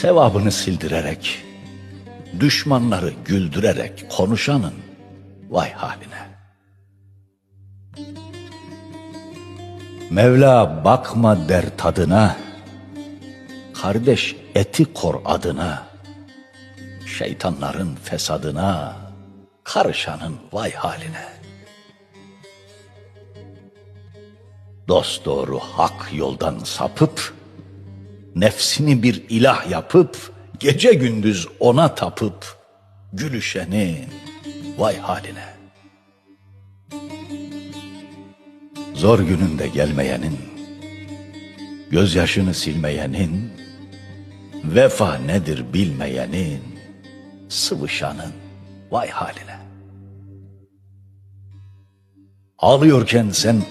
Sevabını sildirerek, düşmanları güldürerek konuşanın vay haline. Mevla bakma der tadına, kardeş eti kor adına, şeytanların fesadına, karışanın vay haline. Dost doğru hak yoldan sapıp, nefsini bir ilah yapıp, gece gündüz ona tapıp, gülüşenin vay haline. Zor gününde gelmeyenin, gözyaşını silmeyenin, vefa nedir bilmeyenin, sıvışanın vay haline. Ağlıyorken sen